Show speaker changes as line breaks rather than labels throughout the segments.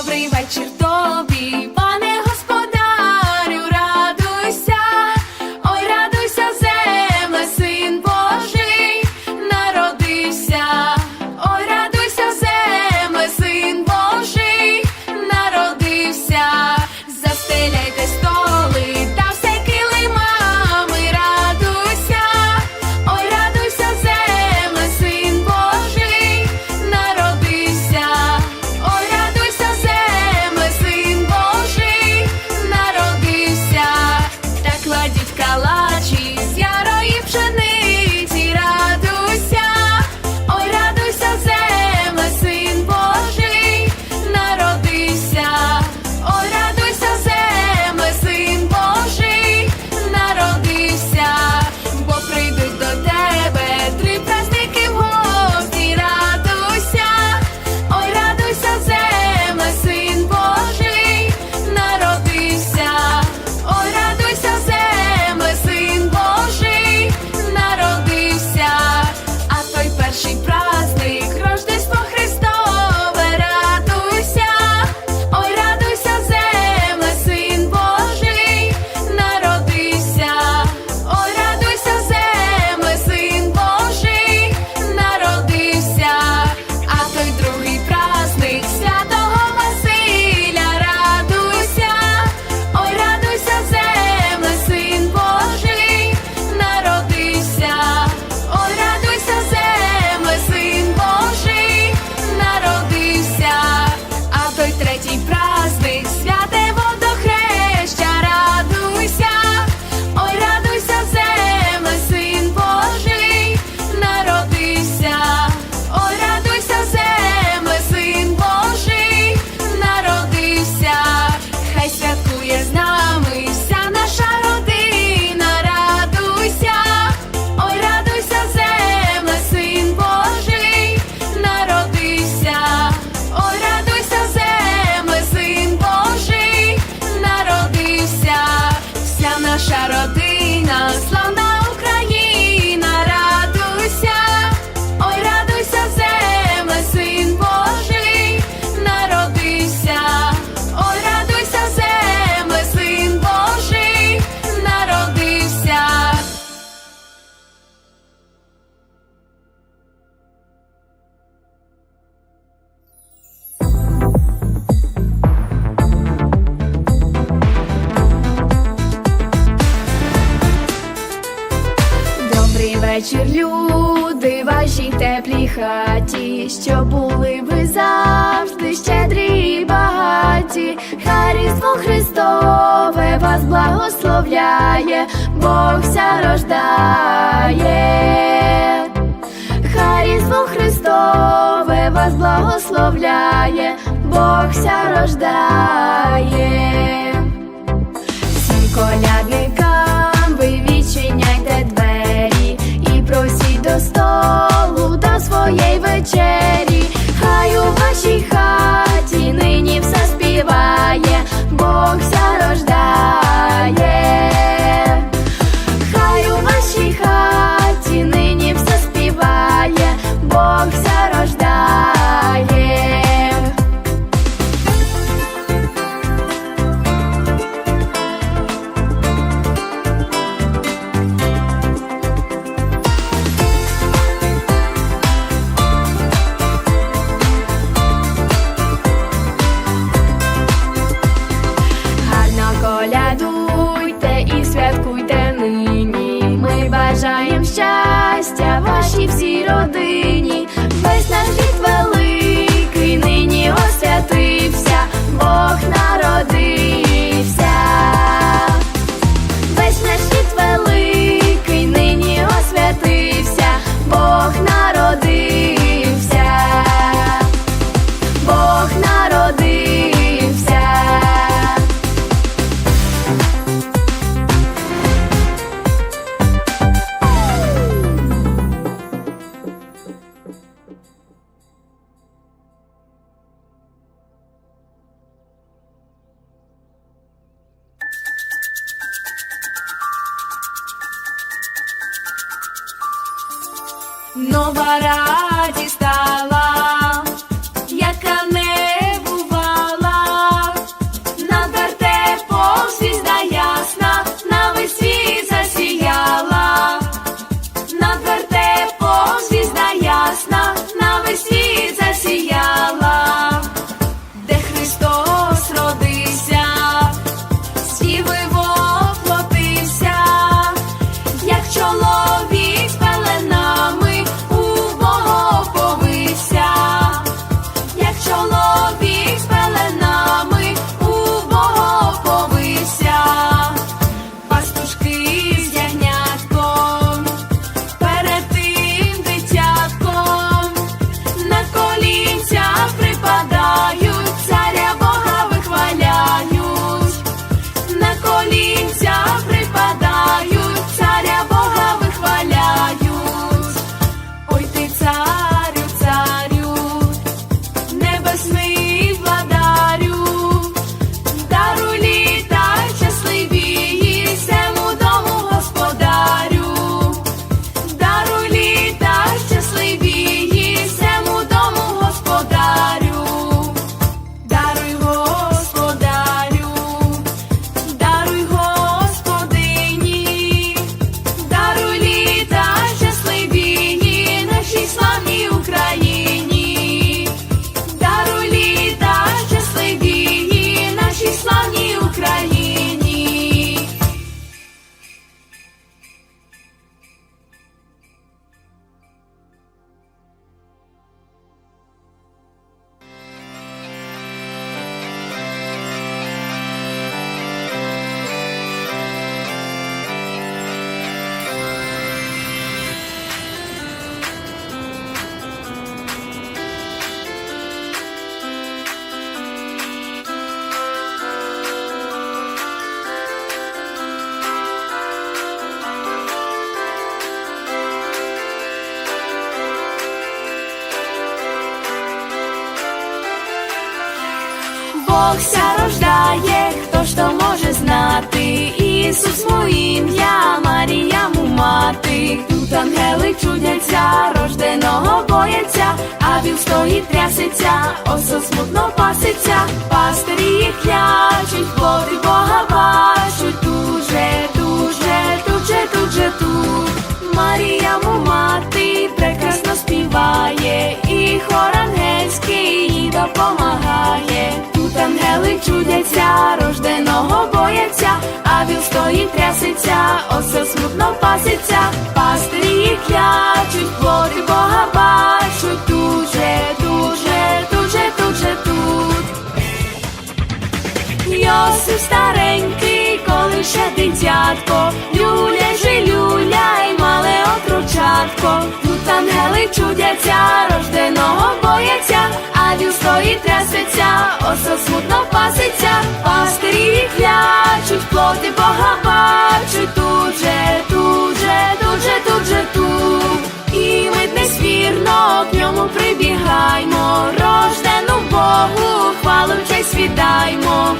добрий вечір тобі. хаті, що були ви завжди щедрі і багаті, Хай Христове вас благословляє, Бог ся рождає, Хай Христове вас благословляє, Бог ся рождає, всім колядникам ви відчиняйте двері і просіть до столу столу та своєї вечері, хай у вашій хаті нині все співає, Бог ся рождає. Ісус моє ім'я, Марія мати. Тут ангели чудяться, рожденого бояться, а віл стоїть трясеться, осо смутно паситься, пастирі їх клячуть, плоди Бога бачуть, дуже, дуже, дуже, дуже тут. Марія му мати прекрасно співає, і хор ангельський їй допомагає. Чудяться, рожденого бояться, а віл стоїть трясеться, осе смутно паситься, пастирі клячуть, плоди Бога бачуть, дуже, дуже, дуже, дуже тут. Йосип старенький, коли ще дитятко, люля же люляй, отручатко. Тут ангели чудяться, рожденого бояться, а віл стоїть трясеться, осо смутно паситься, пастирі клячуть, плоти Бога бачуть, тут же, тут же, тут же, тут же тут. І ми десь вірно к ньому прибігаймо, рождену Богу, хвалу честь віддаймо.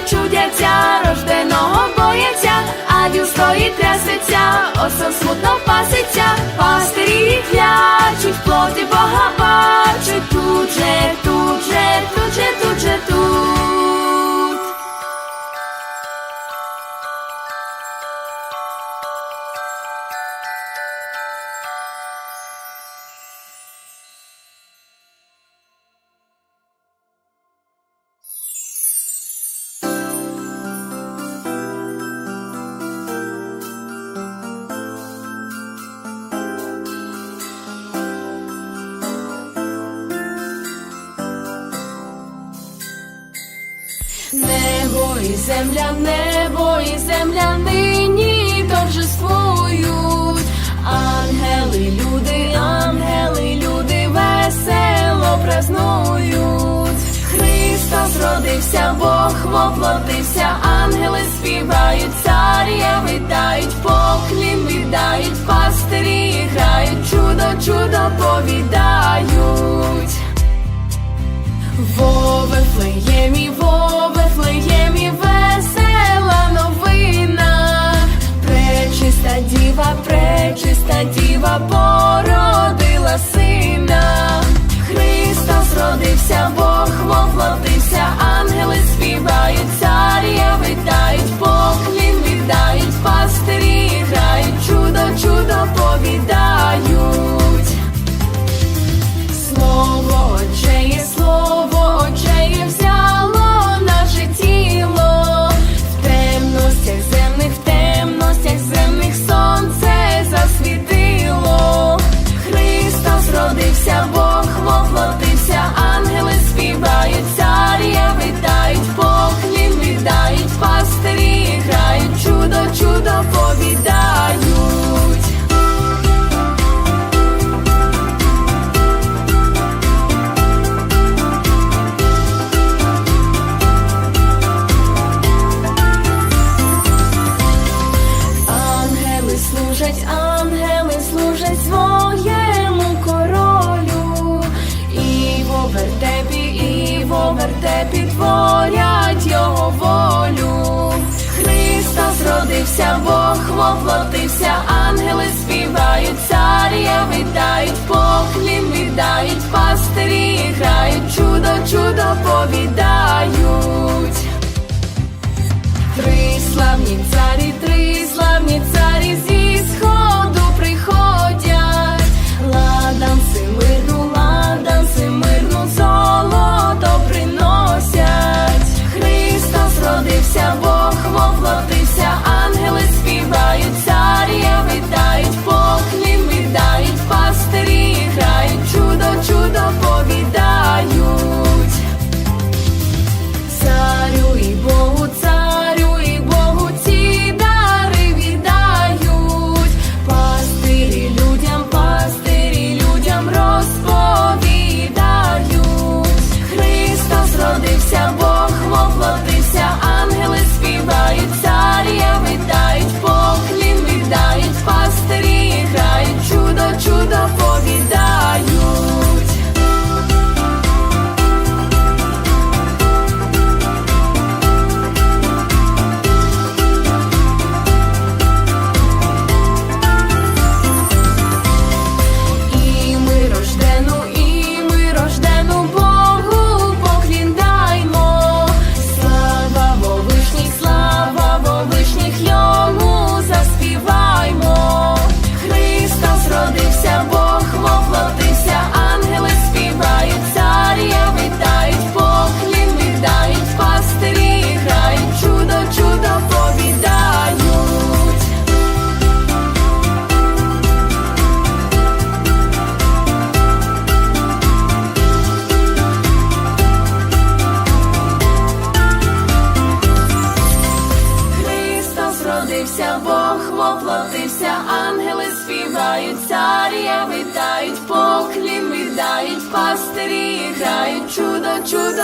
Тут чудяться, рожденого бояться, а віл стоїть трясеться, осо смутно паситься, пастирі клячуть, плоти Бога бачуть, тут же, тут же, тут же, тут же тут. І земля, небо і земля нині торжествують. Ангели, люди, ангели, люди весело празнують. Христос родився, Бог воплотився, ангели співають, царя вітають, поклін віддають, пастирі грають, чудо, чудо повідають. Во Вифлеємі, во Вифлеємі, весела новина. Пречиста діва, пречиста діва породила сина. Христос родився, Бог воплотився, ангели співають, царя вітають, поклін віддають, пастирі грають, чудо, чудо повідають.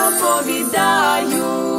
оповідаю.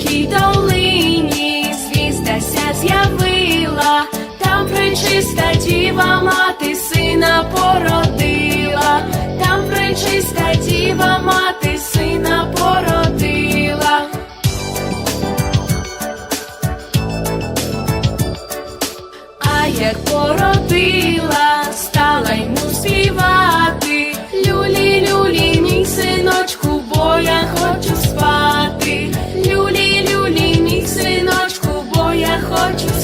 глибокій долині звіздася з'явила, там причиста діва мати сина породила, там причиста діва мати сина породила. А як породила,
стала йому співати. Люлі, люлі, мій синочку, бо я хочу спати. heart you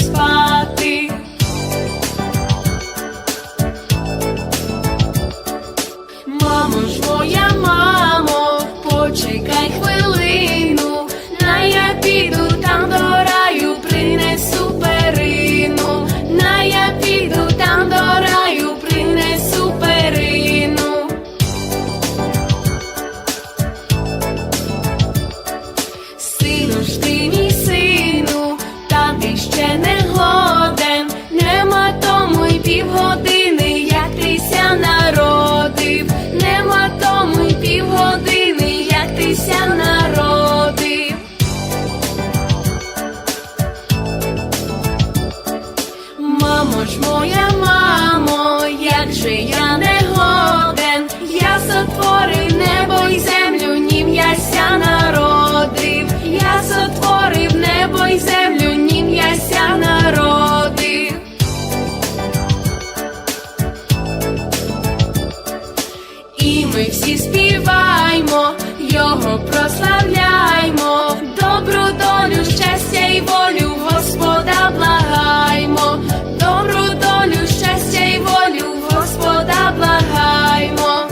його прославляймо, добру долю, щастя і волю Господа благаймо, добру долю, щастя і волю Господа благаймо.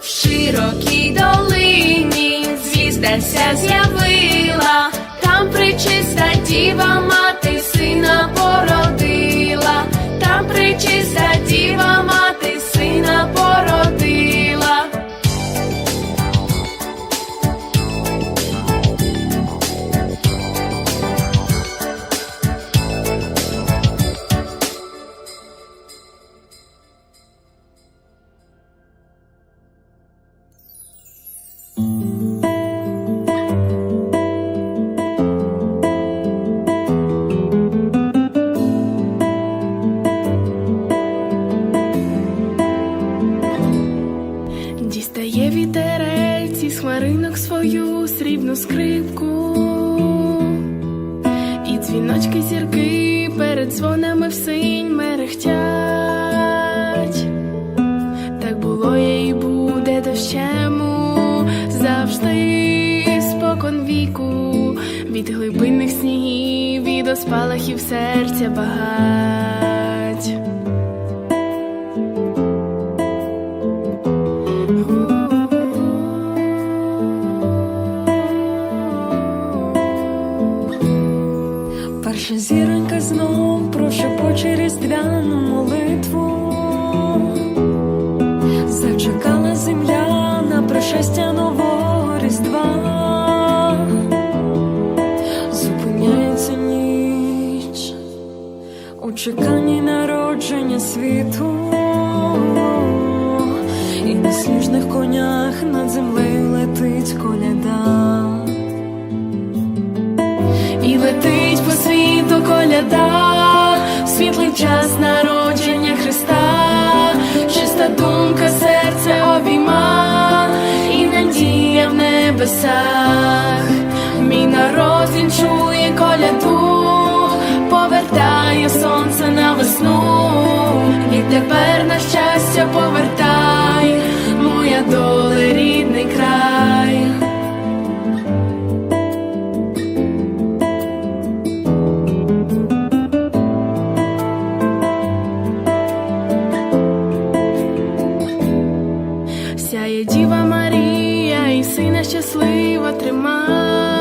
В широкій долині звізда ся з'явила, там причиста діва мати сина породила, там причиста снігів, від оспалахів серця багать.
Перша зіронька знов прошепоче різдвяну молитву. Зачекала земля на пришестя нового чеканні народження світу. І на сніжних конях над землею летить коляда.
І летить по світу коляда, в світлий час народження Христа, чиста думка серце обійма, і надія в небесах. Мій народ він чує коляду, повертає сонце на весну, і тепер на щастя повертай, моя доле рідний край. Сяє Діва Марія і сина щаслива трима.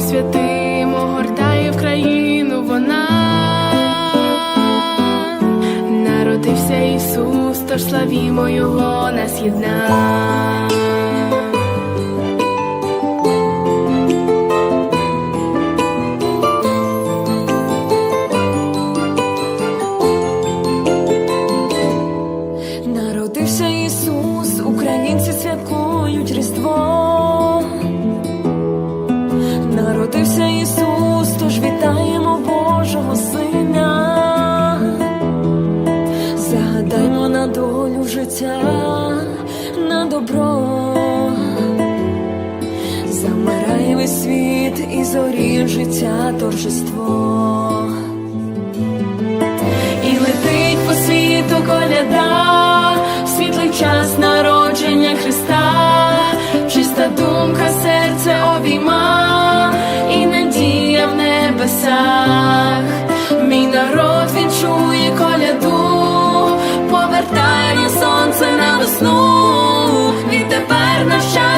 Омофором святим огортає країну вона. Народився Ісус, тож славімо Його нас єдна.
весь світ і зорі життя торжество, і летить по світу коляда, в світлий час народження Христа, чиста думка серце обійма, і надія в небесах,
мій народ відчує коляду, повертає сонце на весну, і тепер навчає.